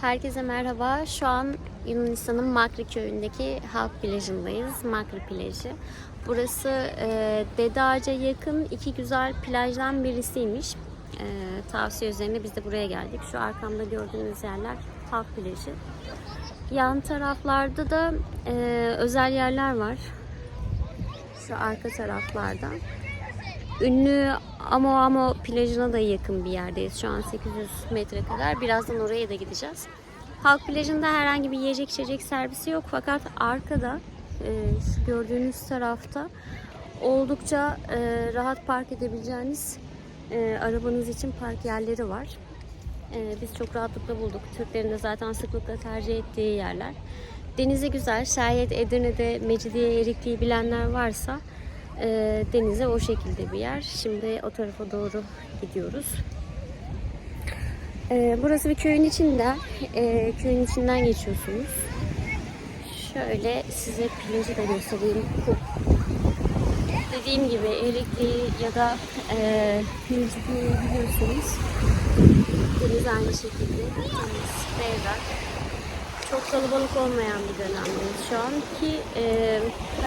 Herkese merhaba. Şu an Yunanistan'ın Makri köyündeki halk plajındayız. Makri plajı. Burası e, Dede Ağaç'a yakın iki güzel plajdan birisiymiş. E, tavsiye üzerine biz de buraya geldik. Şu arkamda gördüğünüz yerler halk plajı. Yan taraflarda da e, özel yerler var. Şu arka taraflarda. Ünlü Amo Amo plajına da yakın bir yerdeyiz. Şu an 800 metre kadar. Birazdan oraya da gideceğiz. Halk plajında herhangi bir yiyecek içecek servisi yok. Fakat arkada e, şu gördüğünüz tarafta oldukça e, rahat park edebileceğiniz e, arabanız için park yerleri var. E, biz çok rahatlıkla bulduk. Türklerin de zaten sıklıkla tercih ettiği yerler. Denize güzel. Şayet Edirne'de Mecidiye Erikli'yi bilenler varsa e, denize o şekilde bir yer. Şimdi o tarafa doğru gidiyoruz. E, burası bir köyün içinde. E, köyün içinden geçiyorsunuz. Şöyle size plajı da göstereyim. Dediğim gibi Erikli ya da e, Mecidiye'yi biliyorsunuz. Deniz aynı şekilde. Deniz. Çok kalabalık olmayan bir dönemdeyiz şu an ki e,